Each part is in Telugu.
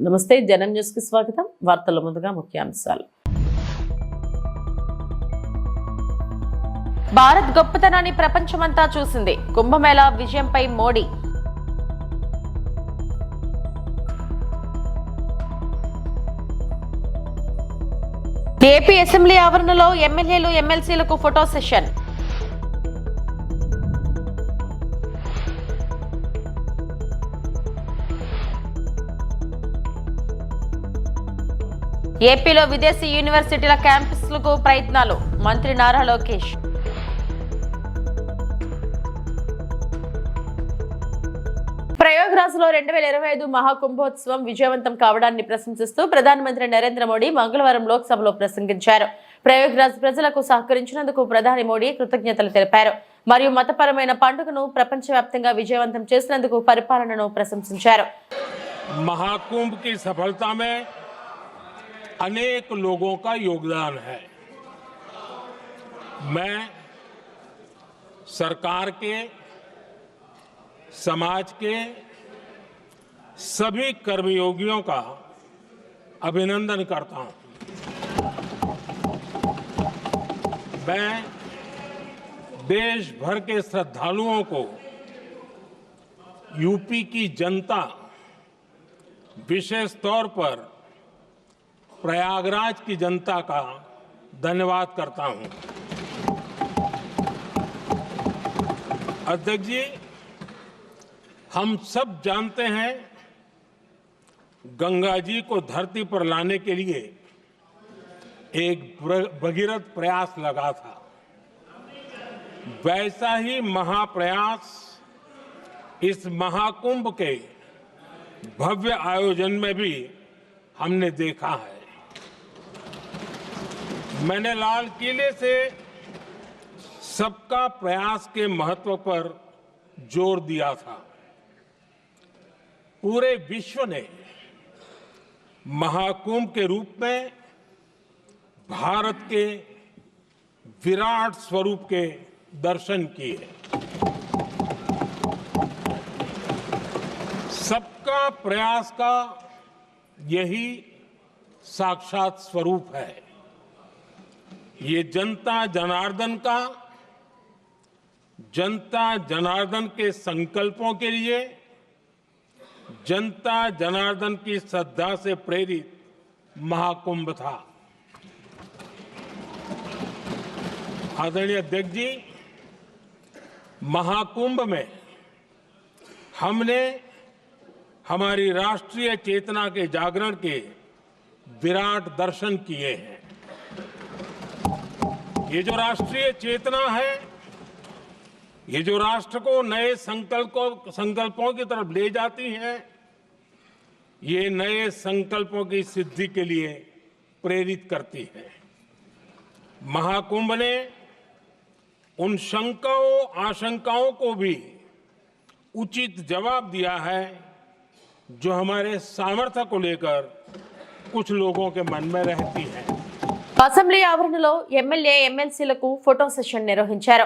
నమస్తే జనం న్యూస్కి స్వాగతం. వార్తల ముందుగా ముఖ్యాంశాలు. భారత్ గొప్పతనాన్ని ప్రపంచమంతా చూసింది. కుంభమేళా విజయంపై మోడీ. ఏపీ అసెంబ్లీ ఆవరణలో ఎమ్మెల్యేలు ఎమ్మెల్సీలకు ఫోటో సెషన్. ఏపీలో విదేశీ యూనివర్సిటీల క్యాంపస్లకు ప్రయత్నాలు. మంత్రి నారా లోకేష్. ప్రయాగ్రాజ్లో రెండు వేల ఇరవై ఐదు మహాకుంభోత్సవం విజయవంతం కావడాన్ని ప్రశంసిస్తూ ప్రధానమంత్రి నరేంద్ర మోడీ మంగళవారం లోక్సభలో ప్రసంగించారు. ప్రయాగ్రాజ్ ప్రజలకు సహకరించినందుకు ప్రధాని మోడీ కృతజ్ఞతలు తెలిపారు. మరియు మతపరమైన పండుగను ప్రపంచవ్యాప్తంగా విజయవంతం చేసినందుకు పరిపాలనను ప్రశంసించారు. మహాకుంభ్కి अनेक लोगों का योगदान है। मैं सरकार के, समाज के सभी कर्मयोगियों का अभिनंदन करता हूँ। मैं देश भर के श्रद्धालुओं को यूपी की जनता विशेष तौर पर प्रयागराज की जनता का धन्यवाद करता हूँ। अध्यक्ष जी, हम सब जानते हैं गंगा जी को धरती पर लाने के लिए एक भगीरथ प्रयास लगा था। वैसा ही महाप्रयास इस महाकुंभ के भव्य आयोजन में भी हमने देखा है। मैंने लाल किले से सबका प्रयास के महत्व पर ज़ोर दिया था। पूरे विश्व ने महाकुंभ के रूप में भारत के विराट स्वरूप के दर्शन किए। सबका प्रयास का यही साक्षात स्वरूप है। ये जनता जनार्दन का, जनता जनार्दन के संकल्पों के लिए, जनता जनार्दन की श्रद्धा से प्रेरित महाकुंभ था। आदरणीय अध्यक्ष जी, महाकुंभ में हमने हमारी राष्ट्रीय चेतना के जागरण के विराट दर्शन किए हैं। ये जो राष्ट्रीय चेतना है, ये जो राष्ट्र को नए संकल्पों संकल्पों की तरफ़ ले जाती है, ये नए संकल्पों की सिद्धि के लिए प्रेरित करती है। महाकुंभ ने उन शंकाओं, आशंकाओं को भी उचित जवाब दिया है, जो हमारे सामर्थ्य को लेकर कुछ लोगों के मन में रहती है। అసెంబ్లీ ఆవరణలో ఎమ్మెల్యే ఎమ్మెల్సీలకు ఫోటో సెషన్ నిర్వహించారు.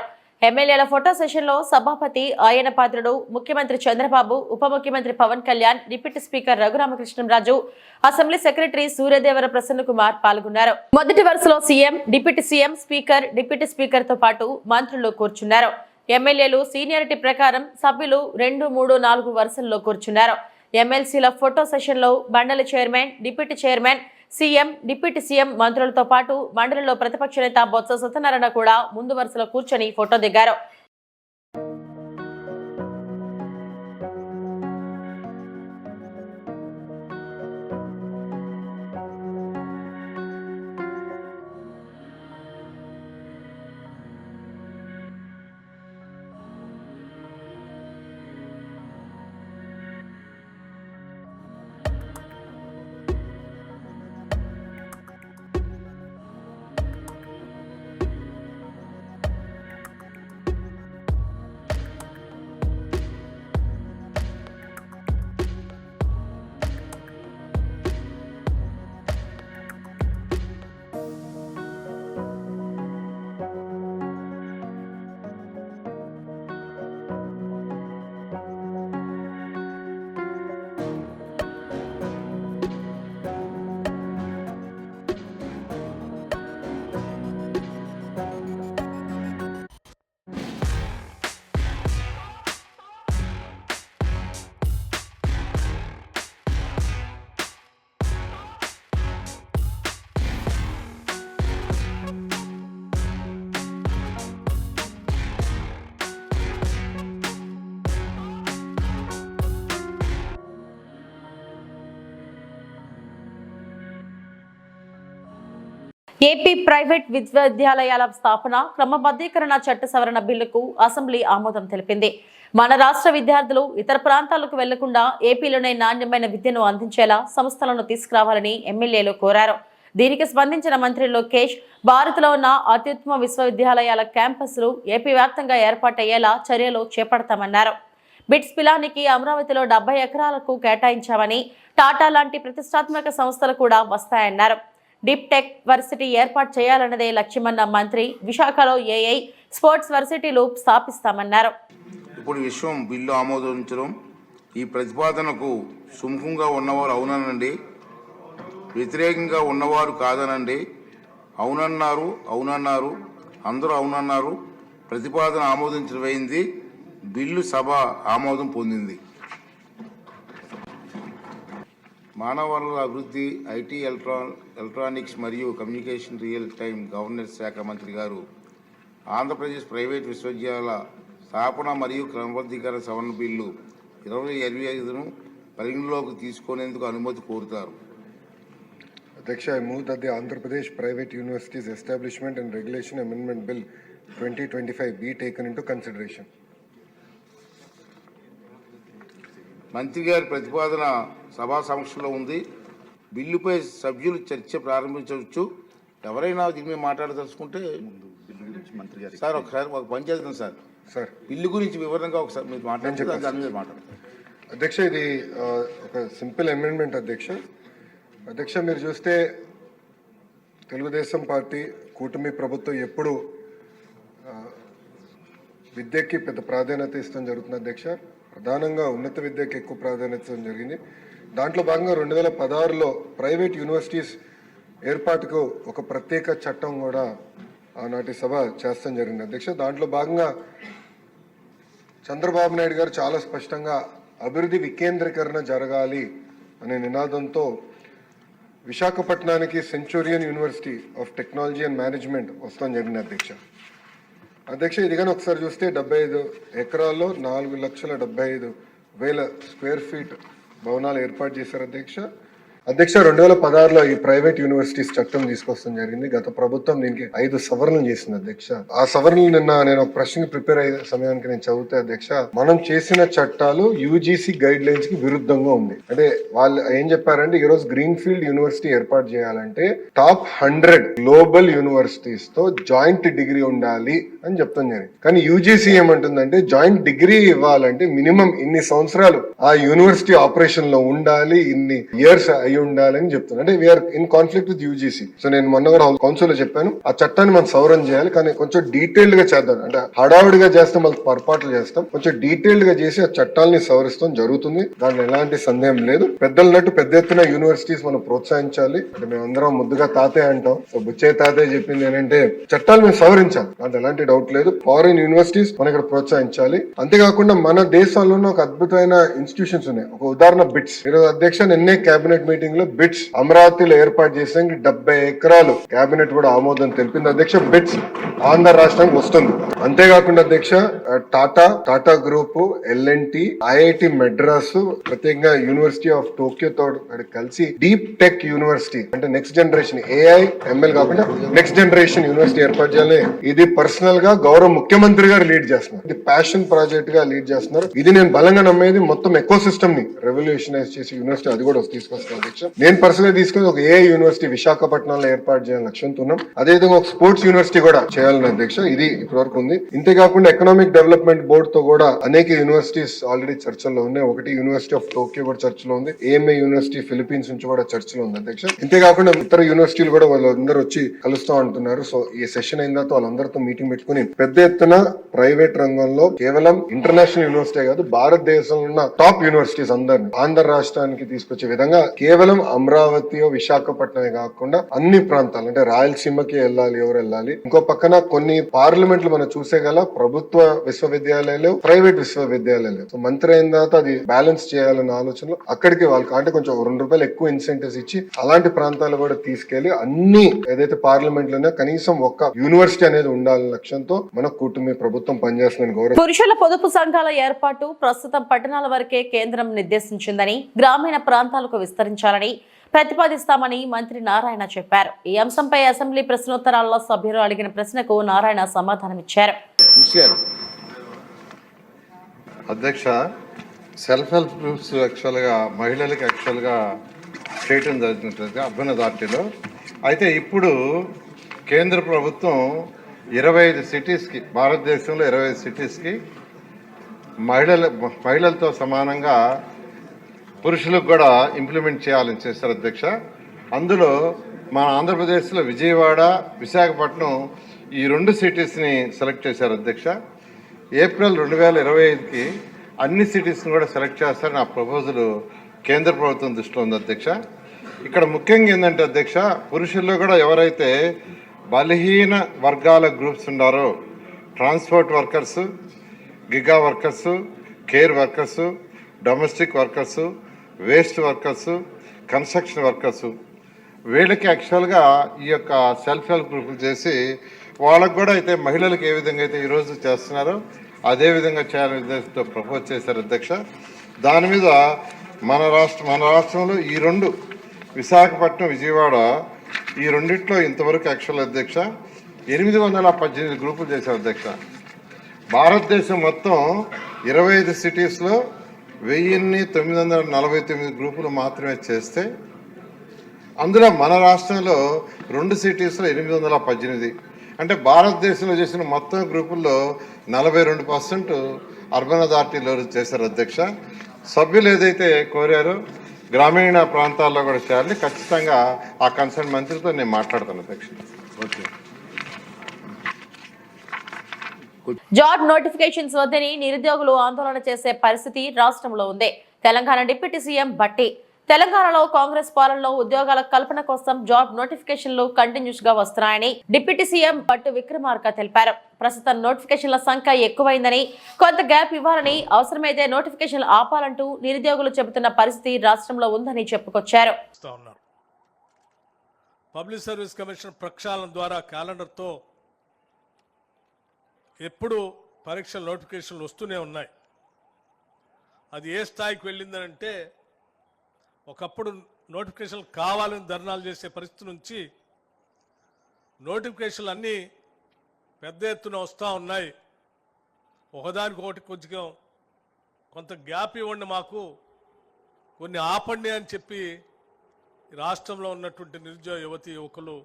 ఎమ్మెల్యేల ఫోటో సెషన్లో సభాపతి ఆయన పాత్రుడు ముఖ్యమంత్రి చంద్రబాబు ఉప ముఖ్యమంత్రి Pawan Kalyan deputy speaker Raghuramakrishnamraju assembly secretary Suryadevara Prasanna Kumar పాల్గొన్నారు. మొదటి వరుసలో CM deputy CM speaker deputy స్పీకర్తో పాటు మంత్రులు కూర్చున్నారు. ఎమ్మెల్యేలు సీనియారిటీ ప్రకారం సభ్యులు రెండు మూడు నాలుగు వరుసల్లో కూర్చున్నారు. ఎమ్మెల్సీల ఫోటో సెషన్లో మండలి chairman deputy chairman CM deputy CM మంత్రులతో పాటు మండలిలో ప్రతిపక్ష నేత బొత్స సత్యనారాయణ కూడా ముందు వరుసలో కూర్చొని ఫోటో దిగారు. ఏపీ ప్రైవేట్ విశ్వవిద్యాలయాల స్థాపన క్రమబద్ధీకరణ చట్ట సవరణ బిల్లుకు అసెంబ్లీ ఆమోదం తెలిపింది. మన రాష్ట్ర విద్యార్థులు ఇతర ప్రాంతాలకు వెళ్ళకుండా ఏపీలోనే నాణ్యమైన విద్యను అందించేలా సంస్థలను తీసుకురావాలని ఎమ్మెల్యేలు కోరారు. దీనికి స్పందించిన మంత్రి లోకేష్ భారత్లో ఉన్న అత్యుత్తమ విశ్వవిద్యాలయాల క్యాంపస్లు ఏపీ వ్యాప్తంగా ఏర్పాటయ్యేలా చర్యలు చేపడతామన్నారు. బిట్స్ పిలానికి అమరావతిలో డెబ్బై ఎకరాలకు కేటాయించామని టాటా లాంటి ప్రతిష్టాత్మక సంస్థలు కూడా వస్తాయన్నారు. డిప్టెక్ వర్సిటీ ఏర్పాటు చేయాలన్నదే లక్ష్యమన్న మంత్రి విశాఖలో ఏఐ స్పోర్ట్స్ వర్సిటీలు స్థాపిస్తామన్నారు. ఇప్పుడు విశ్వం బిల్లు ఆమోదించడం ఈ ప్రతిపాదనకు సుముఖంగా ఉన్నవారు అవుననండి వ్యతిరేకంగా ఉన్నవారు కాదనండి. అవునన్నారు అవునన్నారు అందరూ అవునన్నారు ప్రతిపాదన ఆమోదించడమైంది బిల్లు సభ ఆమోదం పొందింది. మానవ వనరుల అభివృద్ధి ఐటీ ఎలక్ట్రాన్ ఎలక్ట్రానిక్స్ మరియు కమ్యూనికేషన్ రియల్ టైం గవర్నెన్స్ శాఖ మంత్రి గారు ఆంధ్రప్రదేశ్ ప్రైవేట్ విశ్వవిద్యాలయాల స్థాపన మరియు క్రమబద్ధీకరణ సవరణ బిల్లు ఇరవై ఇరవై ఐదును పరిగణలోకి తీసుకునేందుకు అనుమతి కోరుతారు move that the Andhra Pradesh Private Universities Establishment and Regulation Amendment Bill 2025 be taken into consideration. మంత్రి గారి ప్రతిపాదన సభా సమక్షంలో ఉంది. బిల్లుపై సభ్యులు చర్చ ప్రారంభించవచ్చు. ఎవరైనా దీని మీద మాట్లాడదలుచుకుంటే సార్ ఒకసారి ఒక పని చేద్దాం సార్. Sir, బిల్లు గురించి వివరంగా ఒకసారి మీరు మాట్లాడితే దాని మీద మాట్లాడతారు. అధ్యక్ష ఇది ఒక సింపుల్ అమెండ్మెంట్ అధ్యక్ష. అధ్యక్ష మీరు చూస్తే తెలుగుదేశం పార్టీ కూటమి ప్రభుత్వం ఎప్పుడు విద్యకి పెద్ద ప్రాధాన్యత ఇస్తాం జరుగుతుంది అధ్యక్ష. ప్రధానంగా ఉన్నత విద్యకి ఎక్కువ ప్రాధాన్యత ఇవ్వడం జరిగింది. దాంట్లో భాగంగా రెండు వేల పదహారులో ప్రైవేట్ యూనివర్సిటీస్ ఏర్పాటుకు ఒక ప్రత్యేక చట్టం కూడా ఆనాటి సభ చేస్తాం జరిగింది. అధ్యక్ష దాంట్లో భాగంగా చంద్రబాబు నాయుడు గారు చాలా స్పష్టంగా అభివృద్ధి వికేంద్రీకరణ జరగాలి అనే నినాదంతో విశాఖపట్నానికి Centurion University of Technology and Management వస్తాం జరిగింది అధ్యక్ష. అధ్యక్ష ఇది కానీ ఒకసారి చూస్తే డెబ్బై ఐదు ఎకరాల్లో నాలుగు లక్షల డెబ్బై ఐదు వేల స్క్వేర్ ఫీట్ భవనాలు ఏర్పాటు చేశారు అధ్యక్ష. అధ్యక్ష రెండు వేల పదహారులో ఈ ప్రైవేట్ యూనివర్సిటీస్ చట్టం తీసుకొస్తాం జరిగింది. గత ప్రభుత్వం దీనికి ఐదు సవరణలు చేసింది అధ్యక్ష. ఆ సవరణలు నిన్న నేను ఒక ప్రశ్నకి ప్రిపేర్ అయ్యే సమయానికి నేను చదివితే అధ్యక్ష. మనం చేసిన చట్టాలు యూజీసీ గైడ్ లైన్స్కి విరుద్ధంగా ఉంది. అంటే వాళ్ళు ఏం చెప్పారంటే ఈ రోజు గ్రీన్ ఫీల్డ్ యూనివర్సిటీ ఏర్పాటు చేయాలంటే టాప్ హండ్రెడ్ గ్లోబల్ యూనివర్సిటీస్తో జాయింట్ డిగ్రీ ఉండాలి. అని చెప్తాం జరిగింది కానీ యూజీసీ ఏమంటుందంటే జాయింట్ డిగ్రీ ఇవ్వాలంటే మినిమం ఇన్ని సంవత్సరాలు ఆ యూనివర్సిటీ ఆపరేషన్లో ఉండాలి ఇన్ని ఇయర్స్ అయి ఉండాలి అని చెప్తుంది అంటే we are in conflict with UGC. So నేను మొన్న కూడా కౌన్సిల్లో చెప్పాను ఆ చట్టాన్ని మనం సవరణ చేయాలి కానీ కొంచెం డీటెయిల్డ్గా చేద్దాం. అంటే హడావుడిగా చేస్తే మళ్ళీ పొరపాట్లు చేస్తాం కొంచెం డీటెయిల్డ్గా చేసి ఆ చట్టాలని సవరిస్తాం జరుగుతుంది. దాంట్లో ఎలాంటి సందేహం లేదు. పెద్దలన్నట్టు పెద్ద ఎత్తున యూనివర్సిటీస్ మనం ప్రోత్సహించాలి. అంటే మేమందరం ముద్దుగా తాతే అంటాం. సో బుచ్చే తాతే చెప్పింది ఏంటంటే చట్టాలు మేము సవరించాలి. దాంట్లో ఎలాంటి డౌట్ లేదు. ఫారిన్ యూనివర్సిటీస్ మనం ఇక్కడ ప్రోత్సహించాలి. అంతేకాకుండా మన దేశంలోనూ ఒక అద్భుతమైన ఇన్స్టిట్యూషన్స్ ఉన్నాయి. ఒక ఉదాహరణ బిట్స్. ఈరోజు అధ్యక్ష నిన్నే కేబినెట్ మీటింగ్లో బిట్స్ అమరావతిలో ఏర్పాటు చేసేందుకు డెబ్బై ఎకరాలు కేబినెట్ కూడా ఆమోదం తెలిపింది. అధ్యక్ష బిట్స్ ఆంధ్ర రాష్ట్రానికి వస్తుంది. అంతేకాకుండా అధ్యక్ష Tata Tata group L N T IIT Madras ప్రత్యేకంగా యూనివర్సిటీ ఆఫ్ టోక్యో తో కలిసి డీప్ టెక్ యూనివర్సిటీ అంటే నెక్స్ట్ జనరేషన్ ఏఐ ఎంఎల్ కాకుండా నెక్స్ట్ జనరేషన్ యూనివర్సిటీ ఏర్పాటు చేయాలి ఇది పర్సనల్ గా గౌరవ ముఖ్యమంత్రి గారు లీడ్ చేస్తున్నారు. ఇది ప్యాషన్ ప్రాజెక్ట్గా లీడ్ చేస్తున్నారు. ఇది నేను బలంగా నమ్మేది మొత్తం ఎకో సిస్టమ్ని రెవల్యూషనైజ్ చేసి యూనివర్సిటీ అది కూడా తీసుకొస్తాను అధ్యక్ష. నేను పర్సనల్ తీసుకొని తీసుకుని ఒక ఏ యూనివర్సిటీ విశాఖపట్నంలో ఏర్పాటు చేయాలని లక్ష్యంతో ఉన్నాం. అదేవిధంగా ఒక స్పోర్ట్స్ యూనివర్సిటీ కూడా చేయాలని అధ్యక్ష. ఇది ఇప్పటివరకు ఉంది. ఇంతేకాకుండా ఎకనామిక్ డెవలప్మెంట్ బోర్డు తో కూడా అనేక యూనివర్సిటీస్ ఆల్రెడీ చర్చల్లో ఉన్నాయి. ఒకటి యూనివర్సిటీ ఆఫ్ టోక్యో కూడా చర్చలో ఉంది. ఏఎంఏ యూనివర్సిటీ ఫిలిపీన్స్ నుంచి కూడా చర్చలో ఉంది అధ్యక్ష. ఇంతేకాకుండా ఇతర యూనివర్సిటీలు కూడా వాళ్ళందరూ వచ్చి కలుస్తాం అంటున్నారు సో ఈ సెషన్ అయిన తర్వాత వాళ్ళందరితో మీటింగ్ పెట్టుకుని పెద్ద ఎత్తున ప్రైవేట్ రంగంలో కేవలం ఇంటర్నేషనల్ యూనివర్సిటీ కాదు భారతదేశంలో ఉన్న టాప్ యూనివర్సిటీస్ అందరిని ఆంధ్ర రాష్ట్రానికి తీసుకొచ్చే విధంగా కేవలం అమరావతి విశాఖపట్నమే కాకుండా అన్ని ప్రాంతాలు అంటే రాయలసీమకి వెళ్ళాలి ఎవరు వెళ్ళాలి. ఇంకో పక్కన కొన్ని పార్లమెంట్లు మనం చూసే గల ప్రభుత్వ విశ్వవిద్యాలయాలు ప్రైవేట్ విశ్వవిద్యాలయాలు. సో మంత్రి అయిన తర్వాత అది బ్యాలెన్స్ చేయాలన్న ఆలోచనలో అక్కడికి వాళ్ళకి అంటే కొంచెం రెండు రూపాయలు ఎక్కువ ఇన్సెంటివ్స్ ఇచ్చి అలాంటి ప్రాంతాలు కూడా తీసుకెళ్ళి అన్ని ఏదైతే పార్లమెంట్లోనే కనీసం ఒక్క యూనివర్సిటీ అనేది ఉండాలని లక్ష్యం ఉద్దేశంతో మన కూటమి ప్రభుత్వం పనిచేస్తుందని గౌరవ పురుషుల పొదుపు సంఘాల ఏర్పాటు ప్రస్తుతం పట్టణాల వరకే కేంద్రం నిర్దేశించిందని గ్రామీణ ప్రాంతాలకు విస్తరించాలని ప్రతిపాదిస్తామని మంత్రి నారాయణ చెప్పారు. ఈ అంశంపై అసెంబ్లీ ప్రశ్నోత్తరాల్లో సభ్యులు అడిగిన ప్రశ్నకు నారాయణ సమాధానమిచ్చారు. అధ్యక్ష సెల్ఫ్ హెల్ప్ గ్రూప్స్ యాక్చువల్గా మహిళలకు యాక్చువల్గా చేయటం జరుగుతుంది అర్బన్ అథారిటీలో అయితే ఇప్పుడు కేంద్ర ప్రభుత్వం ఇరవై ఐదు సిటీస్కి భారతదేశంలో ఇరవై ఐదు సిటీస్కి మహిళల మహిళలతో సమానంగా పురుషులకు కూడా ఇంప్లిమెంట్ చేయాలని చేశారు అధ్యక్ష. అందులో మన ఆంధ్రప్రదేశ్లో విజయవాడ విశాఖపట్నం ఈ రెండు సిటీస్ని సెలెక్ట్ చేశారు అధ్యక్ష. ఏప్రిల్ రెండు వేల ఇరవై ఐదుకి అన్ని సిటీస్ని కూడా సెలెక్ట్ చేస్తారని ఆ ప్రపోజల్ కేంద్ర ప్రభుత్వం దృష్టిలో ఉంది అధ్యక్ష. ఇక్కడ ముఖ్యంగా ఏంటంటే అధ్యక్ష పురుషుల్లో కూడా ఎవరైతే బలహీన వర్గాల గ్రూప్స్ ఉన్నారో. Transport workers gig workers care workers domestic workers waste workers construction workers. వీళ్ళకి యాక్చువల్గా ఈ యొక్క సెల్ఫ్ హెల్ప్ గ్రూపులు చేసి వాళ్ళకు కూడా అయితే మహిళలకు ఏ విధంగా అయితే ఈరోజు చేస్తున్నారో అదే విధంగా చేయాలనే ఉద్దేశంతో ప్రపోజ్ చేశారు అధ్యక్ష. దాని మీద మన రాష్ట్ర మన రాష్ట్రంలో ఈ రెండు విశాఖపట్నం విజయవాడ ఈ రెండిట్లో ఇంతవరకు యాక్చువల్ అధ్యక్ష ఎనిమిది వందల పద్దెనిమిది గ్రూపులు చేశారు అధ్యక్ష. భారతదేశం మొత్తం ఇరవై ఐదు సిటీస్లో వెయ్యిన్ని తొమ్మిది వందల నలభై తొమ్మిది గ్రూపులు మాత్రమే చేస్తే అందులో మన రాష్ట్రంలో రెండు సిటీస్లో ఎనిమిది వందల పద్దెనిమిది. అంటే భారతదేశంలో చేసిన మొత్తం గ్రూపుల్లో నలభై రెండు పర్సెంట్ అర్బన్ అథారిటీలో చేశారు అధ్యక్ష. సభ్యులు ఏదైతే కోరారో గ్రామీణ ప్రాంతాల్లో కూడా చేయాలని ఖచ్చితంగా ఆ కన్సర్న్ మంత్రితో నేను మాట్లాడతాను అధ్యక్ష ఓకే. జాబ్ నోటిఫికేషన్స్ వద్దని నిరుద్యోగులు ఆందోళన చేసే పరిస్థితి రాష్ట్రంలో ఉంది. తెలంగాణ డిప్యూటీ సీఎం బట్టి తెలంగాణలో కాంగ్రెస్ పాలనలో ఉద్యోగాల కల్పన కోసం జాబ్ నోటిఫికేషన్లు కంటిన్యూస్గా వస్తున్నాయని డిప్యూటీ సీఎం బట్టు విక్రమార్క తెలిపారు. ప్రస్తుతం నోటిఫికేషన్ల సంఖ్య ఎక్కువైందని కొంత గ్యాప్ ఇవ్వాలని అవసరమైతే నోటిఫికేషన్లు ఆపాలంటూ నిరుద్యోగులు చెబుతున్న పరిస్థితి రాష్ట్రంలో ఉందని చెప్పుకొచ్చారు. ఉన్నారు. పబ్లిక్ సర్వీస్ కమిషన్ ప్రక్షాళన ద్వారా క్యాలెండర్తో ఎప్పుడు పరీక్షల నోటిఫికేషన్లు వస్తూనే ఉన్నాయి. అది ఏ స్థాయికి వెళ్ళిందనంటే ఒకప్పుడు నోటిఫికేషన్లు కావాలని ధర్నాలు చేసే పరిస్థితి నుంచి నోటిఫికేషన్లు అన్నీ పెద్ద ఎత్తున వస్తూ ఉన్నాయి. ఒకదానికి ఒకటి కొంచెం కొంత గ్యాప్ ఇవ్వండి మాకు. కొన్ని ఆపండి అని చెప్పి రాష్ట్రంలో ఉన్నటువంటి నిరుద్యోగ యువతి యువకులు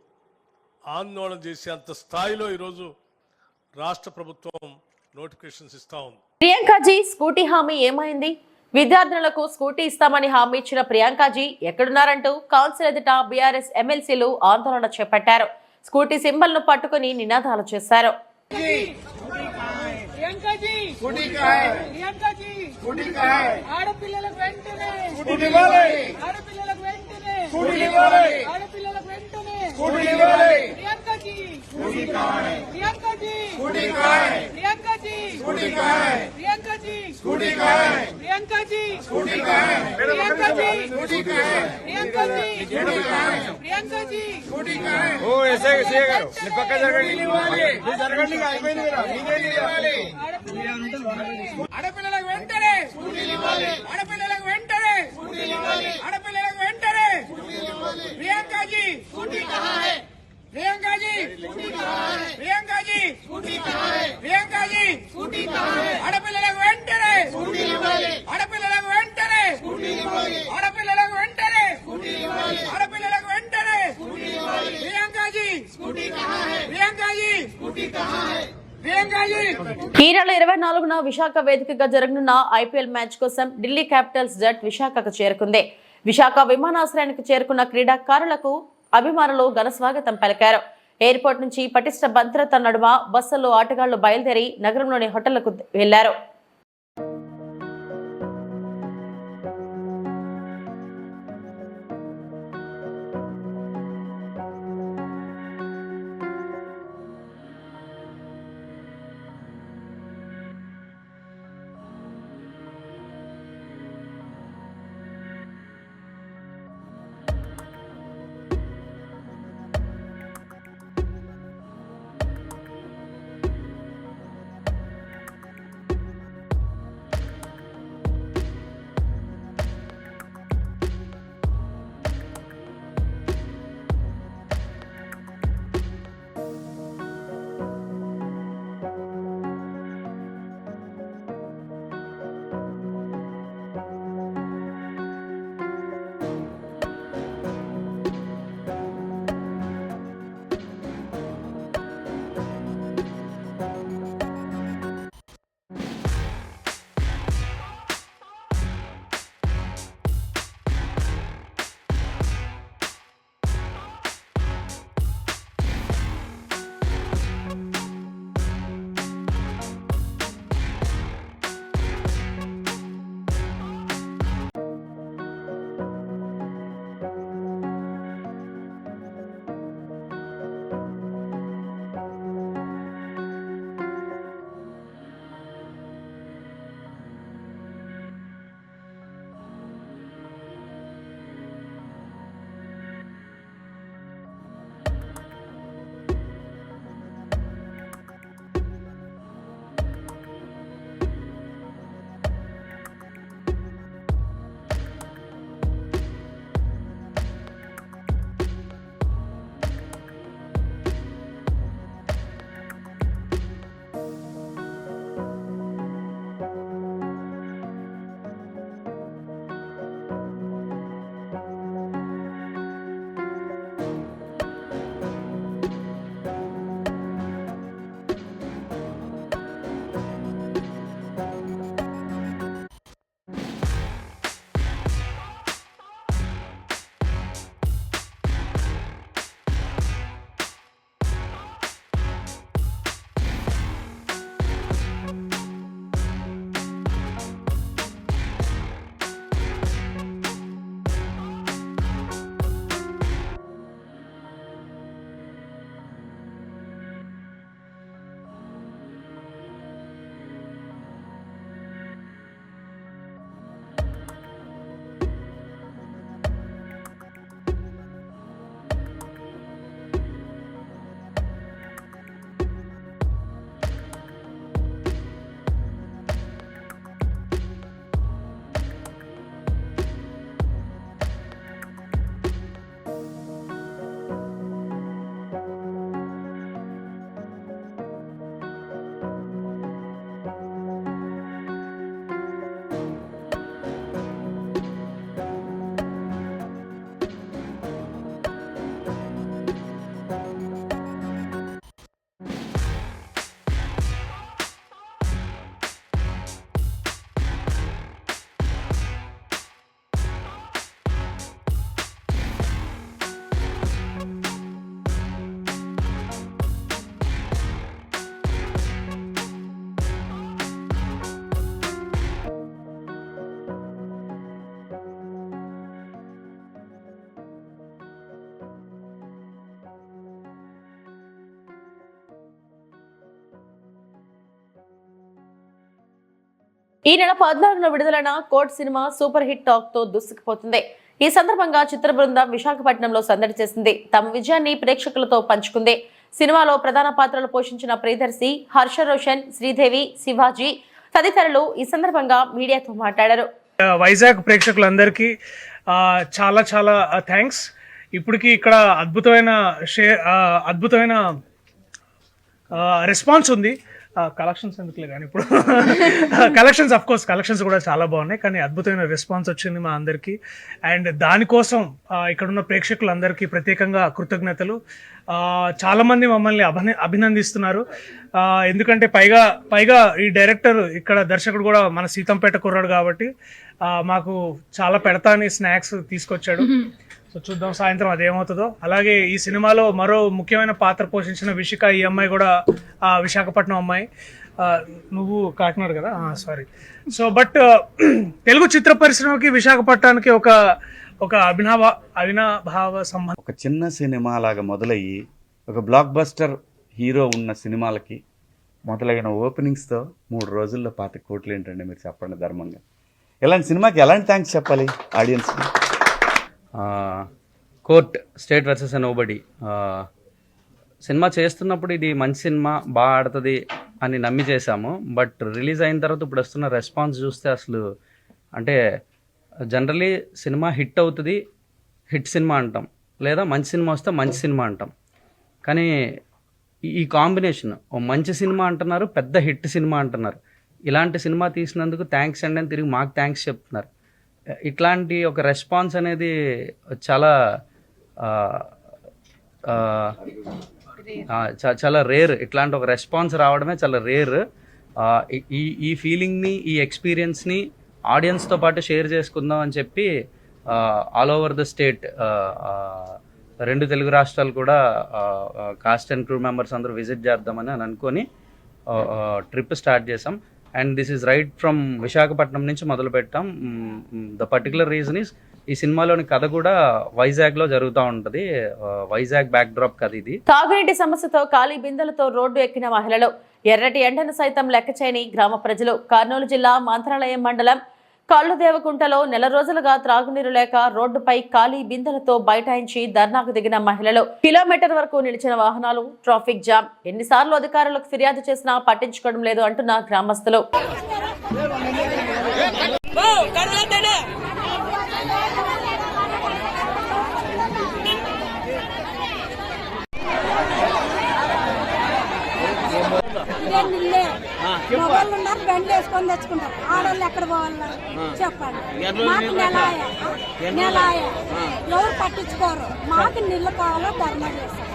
ఆందోళన చేసే అంత స్థాయిలో ఈరోజు రాష్ట్ర ప్రభుత్వం నోటిఫికేషన్స్ ఇస్తా ఉంది. ప్రియాంకాజీ స్కూటీ హామీ ఏమైంది? విద్యార్థులకు స్కూటీ ఇస్తామని హామీ ఇచ్చిన ప్రియాంకాజీ ఎక్కడున్నారంటూ కౌన్సిల్ ఎదుట బీఆర్ఎస్ ఎమ్మెల్సీలు ఆందోళన చేపట్టారు. స్కూటీ సింబల్ను పట్టుకుని నినాదాలు చేశారు. प्रियंका जी। स्कूटी कहाँ है। प्रियंका जी। स्कूटी कहाँ है। प्रियंका जी। स्कूटी कहाँ है। प्रियंका जी। स्कूटी कहाँ है। प्रियंका जी। स्कूटी कहाँ है। प्रियंका जी। स्कूटी कहाँ है। प्रियंका जी। स्कूटी कहाँ है। ओ ऐसे कैसे करो। पक्का जरगड़ी। वाले जरगड़ी का आई वाले విశాఖ వేదికగా జరగనున్న ఐపీఎల్ మ్యాచ్ కోసం ఢిల్లీ క్యాపిటల్స్ జట్ విశాఖకు చేరుకుంది. విశాఖ విమానాశ్రయానికి చేరుకున్న క్రీడాకారులకు అభిమానులు ఘన స్వాగతం పలికారు. ఎయిర్పోర్ట్ నుంచి పటిష్ట భద్రత నడుమ బస్సుల్లో ఆటగాళ్ళు బయలుదేరి నగరంలోని హోటళ్ళకు వెళ్ళారు ఈ నెల పద్నాలుగున విడుదలైన కోట్ సినిమా సూపర్ హిట్ టాక్తో దూసుకుపోతుంది. ఈ సందర్భంగా చిత్ర బృందం విశాఖపట్నంలో సందడి చేసింది. తమ విజయాన్ని ప్రేక్షకులతో పంచుకుంది. సినిమాలో ప్రధాన పాత్రలు పోషించిన ప్రియదర్శి హర్ష రోషన్ శ్రీదేవి శివాజీ తదితరులు ఈ సందర్భంగా మీడియాతో మాట్లాడారు. వైజాగ్ ప్రేక్షకులందరికీ చాలా చాలా థ్యాంక్స్ ఇప్పటికి ఇక్కడ అద్భుతమైన షే అద్భుతమైన రెస్పాన్స్ ఉంది. కలెక్షన్స్ ఎందుకులే కానీ ఇప్పుడు. కలెక్షన్స్ అఫ్ కోర్స్ కలెక్షన్స్ కూడా చాలా బాగున్నాయి కానీ అద్భుతమైన రెస్పాన్స్ వచ్చింది మా అందరికీ. అండ్ దానికోసం ఇక్కడున్న ప్రేక్షకులందరికీ ప్రత్యేకంగా కృతజ్ఞతలు. చాలామంది మమ్మల్ని అభిన అభినందిస్తున్నారు. ఎందుకంటే పైగా పైగా ఈ డైరెక్టర్ ఇక్కడ దర్శకుడు కూడా మన సీతంపేట కుర్రాడు కాబట్టి మాకు చాలా పెడతా అని స్నాక్స్ తీసుకొచ్చాడు సో చూద్దాం. సాయంత్రం అదేమవుతుందో. అలాగే ఈ సినిమాలో మరో ముఖ్యమైన పాత్ర పోషించిన విషిక ఈ అమ్మాయి కూడా ఆ, విశాఖపట్నం అమ్మాయి. నువ్వు కాకినాడ కదా? సారీ సో బట్ తెలుగు చిత్ర పరిశ్రమకి విశాఖపట్నానికి ఒక ఒక అభినవ అవినాభావ సంబంధం. ఒక చిన్న సినిమా లాగా మొదలయ్యి ఒక బ్లాక్ బస్టర్ హీరో ఉన్న సినిమాలకి మొదలైన ఓపెనింగ్స్తో మూడు రోజుల్లో పాతి కోట్లు ఏంటండి మీరు చెప్పండి ధర్మంగా. ఇలాంటి సినిమాకి ఎలాంటి థ్యాంక్స్ చెప్పాలి ఆడియన్స్కి court state versus nobody. Cinema చేస్తున్నప్పుడు ఇది మంచి సినిమా బాగా ఆడుతుంది అని నమ్మి చేశాము. బట్ రిలీజ్ అయిన తర్వాత ఇప్పుడు వస్తున్న రెస్పాన్స్ చూస్తే అసలు అంటే జనరలీ సినిమా హిట్ అవుతుంది హిట్ సినిమా అంటాం. లేదా మంచి సినిమా వస్తే మంచి సినిమా అంటాం. కానీ ఈ- ఈ కాంబినేషన్ ఓ మంచి సినిమా అంటున్నారు పెద్ద హిట్ సినిమా అంటున్నారు. ఇలాంటి సినిమా తీసినందుకు థ్యాంక్స్ అండి అని తిరిగి మాకు థ్యాంక్స్ చెప్తున్నారు. ఇట్లాంటి ఒక రెస్పాన్స్ అనేది చాలా చాలా రేర్ ఇట్లాంటి ఒక రెస్పాన్స్ రావడమే చాలా రేర్ ఈ ఈ ఫీలింగ్ని ఈ ఎక్స్పీరియన్స్ని ఆడియన్స్తో పాటు షేర్ చేసుకుందాం అని చెప్పి ఆల్ ఓవర్ ద స్టేట్ రెండు తెలుగు రాష్ట్రాలు కూడా కాస్ట్ అండ్ క్రూ మెంబర్స్ అందరూ విజిట్ చేద్దామని అని అనుకొని ట్రిప్ స్టార్ట్ చేసాం and this is right from Visakhapatnam నుంచి మొదలు పెట్టాం. ద పర్టికులర్ రీజన్ ఈస్ ఈ సినిమాలోని కథ కూడా వైజాగ్లో జరుగుతూ ఉంటుంది. వైజాగ్ బ్యాక్ డ్రాప్ కథ ఇది. తాగునీటి సమస్యతో ఖాళీ బిందెలతో రోడ్డు ఎక్కిన మహిళలు. ఎర్రటి ఎండను సైతం లెక్క చేయని గ్రామ ప్రజలు. కర్నూలు జిల్లా మంత్రాలయం మండలం కళ్ళుదేవకుంటలో నెల రోజులుగా త్రాగునీరు లేక రోడ్డుపై ఖాళీ బిందెలతో బైఠాయించి ధర్నాకు దిగిన మహిళలు. కిలోమీటర్ వరకు నిలిచిన వాహనాలు ట్రాఫిక్ జామ్. ఎన్నిసార్లు అధికారులకు ఫిర్యాదు చేసినా పట్టించుకోవడం లేదు అంటున్న గ్రామస్తులు. నిల్లే మగవాళ్ళు ఉన్నారు బండ్లు వేసుకొని తెచ్చుకుంటారు ఆడవాళ్ళు ఎక్కడ పోవాలి చెప్పండి. మాకు నెలాయ నెలాయ ఎవరు పట్టించుకోరు. మాకు నీళ్ళు కావాలో ధర్నా చేస్తారు.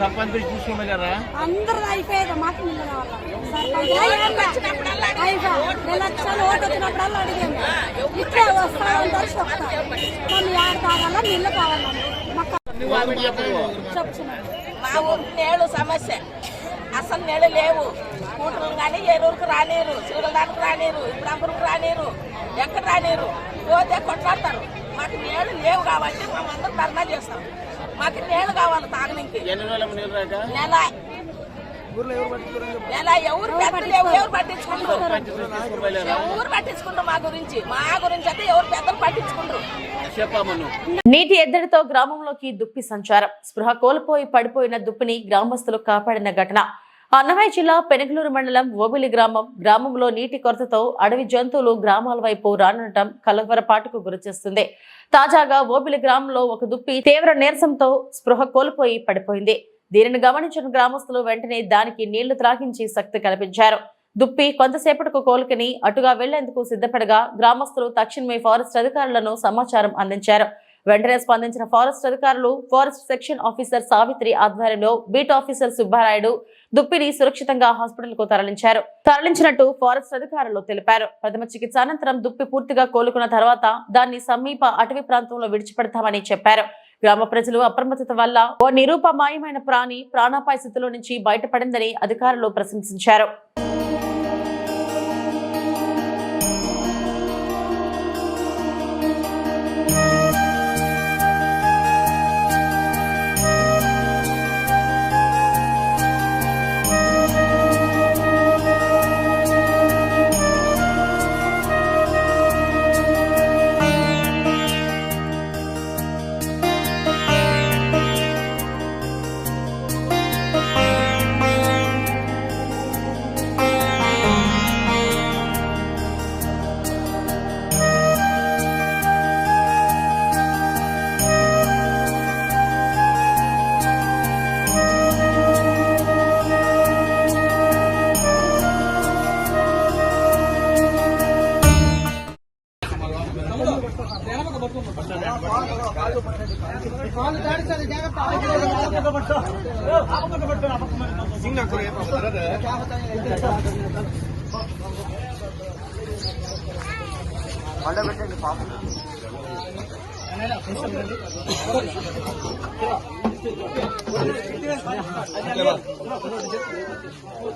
అందరూ అయిపోయారు. మాకు నీళ్ళు కావాలి. అయిపోయి లక్షలు ఓటు వచ్చినప్పుడల్లా అడిగాను ఇట్లా వస్తా ఉంటారు చెప్తారు. కొన్ని ఆడ కావాలా? నీళ్ళు కావాలని మాకు చెప్తున్నాను మా ఊరు నేడు సమస్య. అసలు నేడు లేవు. స్కూటర్లు కానీ ఏలూరుకు రానిరు చీరడానికి రానిరు ఇబ్రాంపురకు రానిరు ఎక్కడ రానిరు పోతే కొట్లాడతారు. మాకు నేడు లేవు కాబట్టి మేమందరం ధర్నా చేస్తాం. మాకు నేడు కావాలి తాగనికి నెల. నెల ఎవరు పెద్దలు ఎవరు ఎవరు పట్టించుకుంటారు? ఎవరు పట్టించుకుంటారు మా గురించి? మా గురించి అయితే ఎవరు పెద్దలు పట్టించుకుంటారు? నీటి ఎద్దడితో గ్రామంలోకి దుప్పి సంచారం. స్పృహ కోల్పోయి పడిపోయిన దుప్పిని గ్రామస్తులు కాపాడిన ఘటన. అన్నమయ్య జిల్లా పెనగలూరు మండలం ఓబిలి గ్రామం. గ్రామంలో నీటి కొరతతో అడవి జంతువులు గ్రామాల వైపు రానుండటం కలవరపాటుకు గురిచేస్తుంది తాజాగా ఓబిలి గ్రామంలో ఒక దుప్పి తీవ్ర నీరసంతో స్పృహ కోల్పోయి పడిపోయింది. దీనిని గమనించిన గ్రామస్తులు వెంటనే దానికి నీళ్ళు త్రాగించి శక్తి కల్పించారు. దుప్పి కొంతసేపటికు కోలుకుని అటుగా వెళ్ళేందుకు సిద్ధపడగా గ్రామస్తులు తక్షణమే ఫారెస్ట్ అధికారులను సమాచారం అందించారు. వెంటనే స్పందించిన ఫారెస్ట్ అధికారులు ఫారెస్ట్ సెక్షన్ ఆఫీసర్ సావిత్రి ఆధ్వర్యంలో బీట్ ఆఫీసర్ సుబ్బారాయుడు దుప్పిని సురక్షితంగా హాస్పిటల్కు తరలించారు. తరలించినట్టు ఫారెస్ట్ అధికారులు తెలిపారు. ప్రథమ చికిత్స అనంతరం దుప్పి పూర్తిగా కోలుకున్న తర్వాత దాన్ని సమీప అటవీ ప్రాంతంలో విడిచిపెడతామని చెప్పారు. గ్రామ ప్రజలు అప్రమత్తత వల్ల ఓ నిరూపమాయమైన ప్రాణి ప్రాణాపాయ స్థితిలో నుంచి బయటపడిందని అధికారులు ప్రశంసించారు. పండ పెట్టండి పాప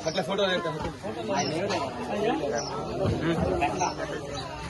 అట్లా ఫోటో